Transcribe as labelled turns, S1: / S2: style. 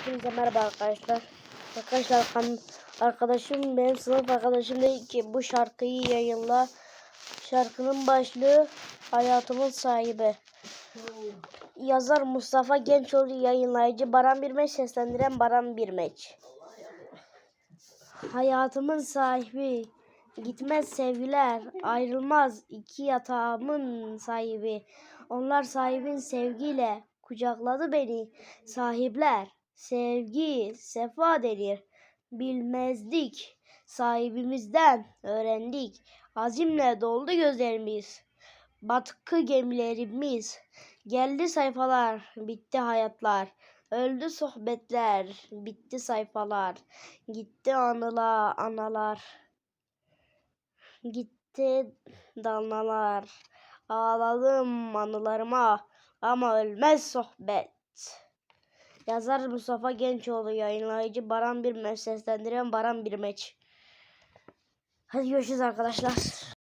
S1: Hepinize merhaba arkadaşlar. Arkadaşlar arkadaşım benim sınıf arkadaşım dedi ki bu şarkıyı yayınla. Şarkının başlığı hayatımın sahibi. Yazar Mustafa Gençoğlu yayınlayıcı Baran Birmeç seslendiren Baran Birmeç. Hayatımın sahibi gitmez sevgiler ayrılmaz iki yatağımın sahibi. Onlar sahibin sevgiyle kucakladı beni sahipler sevgi sefa denir bilmezdik sahibimizden öğrendik. Azimle doldu gözlerimiz. Batkı gemilerimiz. Geldi sayfalar bitti hayatlar. Öldü sohbetler bitti sayfalar. Gitti anılar analar. Gitti dalnalar. Ağladım anılarıma ama ölmez sohbet Yazar Mustafa Gençoğlu yayınlayıcı Baran Birmeç seslendiren Baran Birmeç. Hadi görüşürüz arkadaşlar.